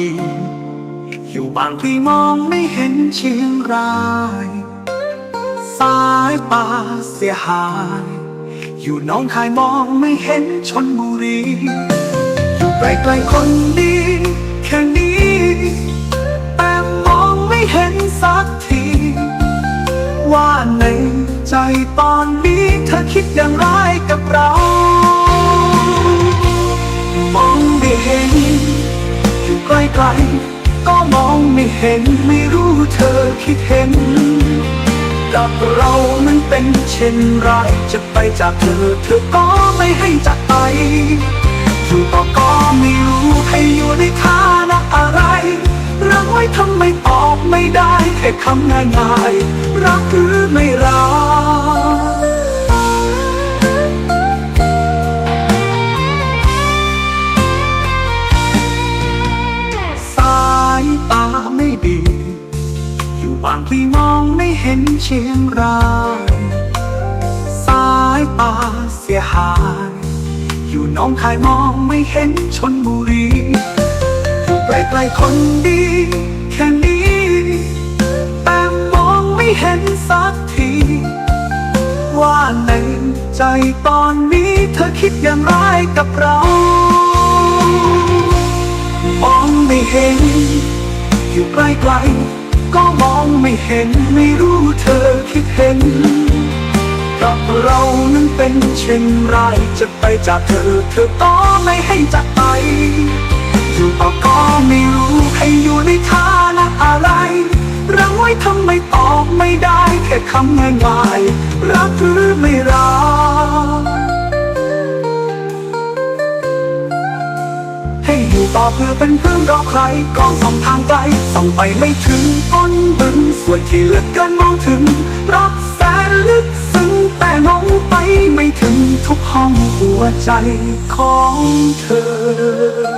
ดี อยู่บางที่มองไม่เห็นเชียงรายสายตาเสียหาย อยู่น้องคายมองไม่เห็นชนบุรีอยู่ไกลๆคนดีแค่นี้ แต่มองไม่เห็นสักที ว่าในใจตอนนี้เธอคิดอย่างไรกับเรา ไกล ก็มองไม่เห็นไม่รู้เธอคิดเห็นกับเรานั้นเป็นเช่นไรจะไปจากเธอเธอก็ไม่ให้จากไปอยู่ต่อก็ไม่รู้ให้อยู่ในฐานะอะไรรักไว้ทำไมตอบไม่ได้แค่คำง่ายๆรักหรือไม่รัก บางทีมองไม่เห็นเชียงรายสายตาเสียหาย อยู่น้องคายมองไม่เห็นชนบุรีอยู่ไกลๆคนดี แค่นี้ แต่มองไม่เห็นสักที ว่าในใจตอนนี้เธอคิดอย่างไรกับเรามองไม่เห็น อยู่ไกลๆ ก็มองไม่เห็นไม่รู้เธอคิดเห็นกับเรานั้นเป็นเช่นไรจะไปจากเธอ เธอก็ไม่ให้จากไป อยู่ต่อก็ไม่รู้ให้อยู่ในฐานะอะไรรักไว้ทำไมตอบไม่ได้แค่คำง่ายๆรักหรือไม่รัก ต่อเพื่อเป็นเพื่อนรอใครก็ส่องทางไกลส่องไปไม่ถึงต้นบึงส่วนที่เหลือเกินมองถึง รักแสนลึกซึ้งแต่มองไปไม่ถึงทุกห้องหัวใจของเธอ